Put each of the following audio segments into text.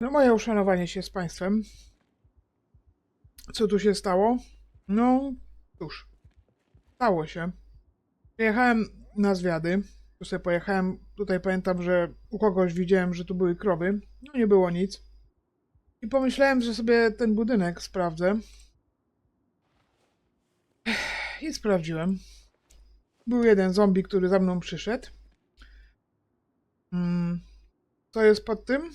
No moje uszanowanie się z państwem. Co tu się stało? No, cóż. Stało się. Jechałem na zwiady. Tu sobie pojechałem. Tutaj pamiętam, że u kogoś widziałem, że tu były krowy. No nie było nic. I pomyślałem, że sobie ten budynek sprawdzę. I sprawdziłem. Był jeden zombie, który za mną przyszedł. Mm. Co jest pod tym?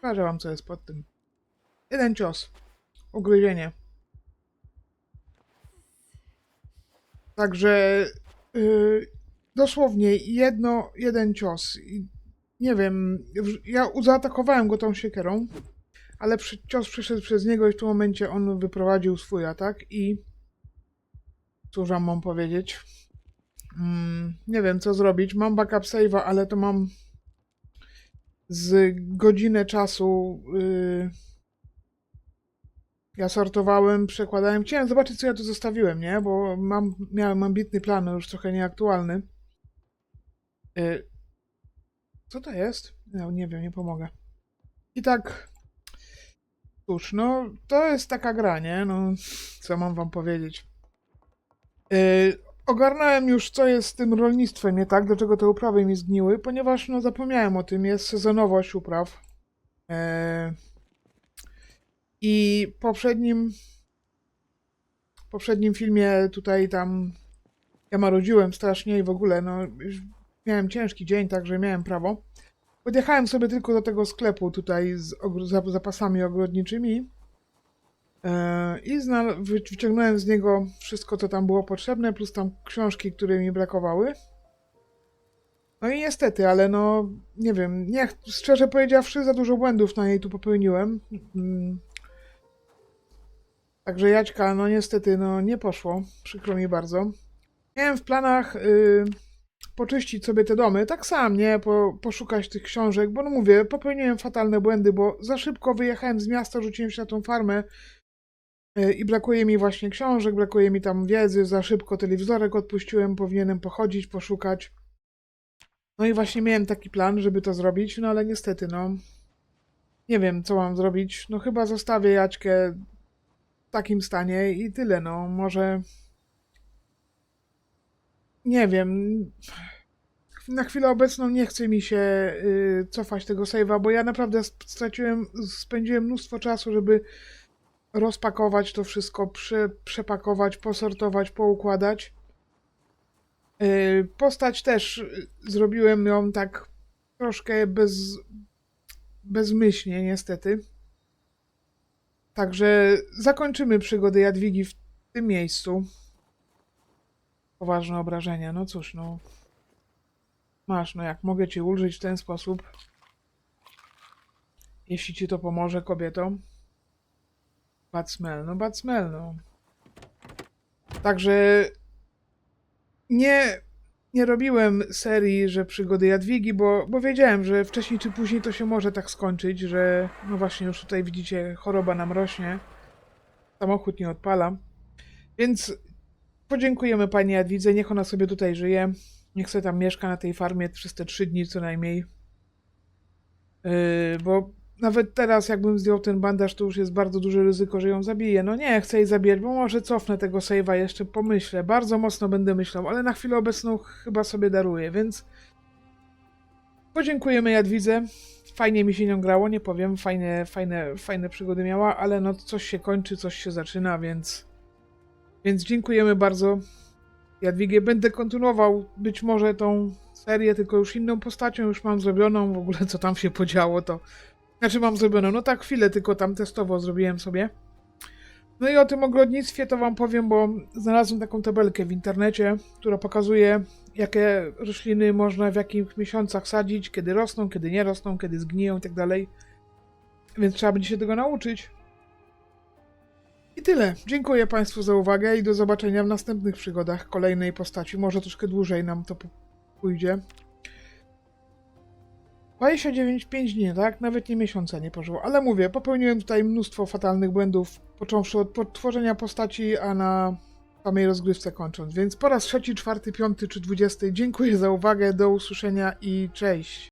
Pokażę wam, co jest pod tym. Jeden cios. Ugryzienie. Także yy, dosłownie jedno, jeden cios. I nie wiem, ja zaatakowałem go tą siekierą, ale cios przyszedł przez niego i w tym momencie on wyprowadził swój atak i cóż mam powiedzieć. Mm, nie wiem, co zrobić. Mam backup save'a, ale to mam z godzinę czasu. Yy, ja sortowałem, przekładałem. Chciałem zobaczyć, co ja tu zostawiłem, nie? Bo mam, miałem ambitny plan, już trochę nieaktualny. Yy, co to jest? No, nie wiem, nie pomogę. I tak. Cóż, no, to jest taka gra, nie? No, co mam wam powiedzieć? Yy, ogarnąłem już, co jest z tym rolnictwem, nie tak? Dlaczego te uprawy mi zgniły, ponieważ, no, zapomniałem o tym, jest sezonowość upraw. Yy, I poprzednim, poprzednim filmie tutaj tam ja marudziłem strasznie i w ogóle, no, miałem ciężki dzień, także miałem prawo. Podjechałem sobie tylko do tego sklepu tutaj z zapasami ogrodniczymi i znal- wy- wyciągnąłem z niego wszystko, co tam było potrzebne, plus tam książki, które mi brakowały. No i niestety, ale no, nie wiem, nie, szczerze powiedziawszy, za dużo błędów na niej tu popełniłem. Mm. Także Jaćka, no niestety, no nie poszło, przykro mi bardzo. Miałem w planach y, poczyścić sobie te domy, tak sam, nie, po, poszukać tych książek, bo no mówię, popełniłem fatalne błędy, bo za szybko wyjechałem z miasta, rzuciłem się na tą farmę i brakuje mi właśnie książek, brakuje mi tam wiedzy, za szybko telewizorek odpuściłem, powinienem pochodzić, poszukać. No i właśnie miałem taki plan, żeby to zrobić, no ale niestety, no, nie wiem, co mam zrobić. No chyba zostawię Jaćkę w takim stanie i tyle, no, może... Nie wiem. Na chwilę obecną nie chce mi się y, cofać tego save'a, bo ja naprawdę straciłem, spędziłem mnóstwo czasu, żeby rozpakować to wszystko, prze, przepakować, posortować, poukładać. Y, postać też zrobiłem ją tak troszkę bez, bezmyślnie, niestety. Także zakończymy przygody Jadwigi w tym miejscu poważne obrażenia. No cóż, no. Masz, no jak mogę ci ulżyć w ten sposób. Jeśli ci to pomoże, kobieto. Bad smell, no bad smell, no. Także nie, nie robiłem serii, że przygody Jadwigi, bo, bo wiedziałem, że wcześniej czy później to się może tak skończyć, że no właśnie już tutaj widzicie, choroba nam rośnie. Samochód nie odpala. Więc Podziękujemy pani Jadwidze, niech ona sobie tutaj żyje. Niech sobie tam mieszka na tej farmie przez te trzy dni co najmniej. Yy, bo nawet teraz, jakbym zdjął ten bandaż, to już jest bardzo duże ryzyko, że ją zabiję. No nie, chcę jej zabijać, bo może cofnę tego save'a, jeszcze pomyślę. Bardzo mocno będę myślał, ale na chwilę obecną chyba sobie daruję, więc podziękujemy Jadwidze. Fajnie mi się nią grało, nie powiem, fajne, fajne, fajne przygody miała, ale no coś się kończy, coś się zaczyna, więc... Więc dziękujemy bardzo. Jadwigie, będę kontynuował być może tą serię, tylko już inną postacią, już mam zrobioną, w ogóle co tam się podziało, to... Znaczy mam zrobioną, no tak chwilę tylko tam testowo zrobiłem sobie. No i o tym ogrodnictwie to wam powiem, bo znalazłem taką tabelkę w internecie, która pokazuje, jakie rośliny można w jakich miesiącach sadzić, kiedy rosną, kiedy nie rosną, kiedy zgniją i tak dalej. Więc trzeba będzie się tego nauczyć. I tyle. Dziękuję Państwu za uwagę i do zobaczenia w następnych przygodach kolejnej postaci. Może troszkę dłużej nam to pójdzie. 29, 5 dni, tak? Nawet nie miesiąca nie pożyło. Ale mówię, popełniłem tutaj mnóstwo fatalnych błędów, począwszy od tworzenia postaci, a na samej rozgrywce kończąc. Więc po raz trzeci, czwarty, piąty czy dwudziesty dziękuję za uwagę, do usłyszenia i cześć.